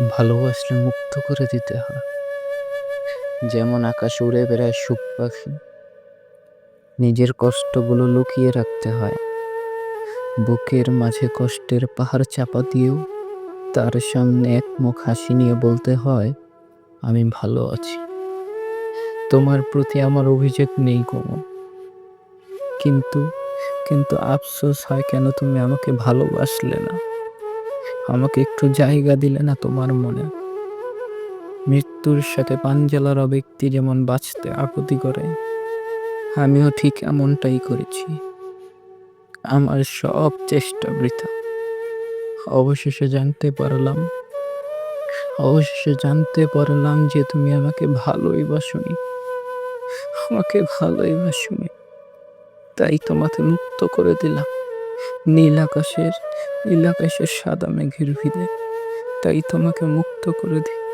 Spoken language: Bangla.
ভালোবাসলে মুক্ত করে দিতে হয়। যেমন আকাশে উড়ে বেড়ায় সুখ পাখি, নিজের কষ্টগুলো লুকিয়ে রাখতে হয়। বুকের মাঝে কষ্টের পাহাড় চাপা দিয়েও তার সামনে এক মুখ হাসি নিয়ে বলতে হয়, আমি ভালো আছি। তোমার প্রতি আমার অভিযোগ নেই কোনো কিন্তু কিন্তু আফসোস হয় কেন তুমি আমাকে ভালোবাসলে না? আমাকে একটু জায়গা দিলে না তোমার মনে? মৃত্যুর সাথে পাঞ্জালার ব্যক্তি যেমন বাঁচতে আপত্তি করে, আমিও ঠিক এমনটাই করেছি। আমার সব চেষ্টা বৃথা। অবশেষে জানতে পারলাম, অবশেষে জানতে পারলাম যে তুমি আমাকে ভালোই বাসনি। আমাকে ভালোই বাসনি। তাই তোমাকে মুক্ত করে দিলাম। নীল আকাশের নীল আকাশের সাদা মেঘের ভিড়ে তাই তোমাকে মুক্ত করে দিই।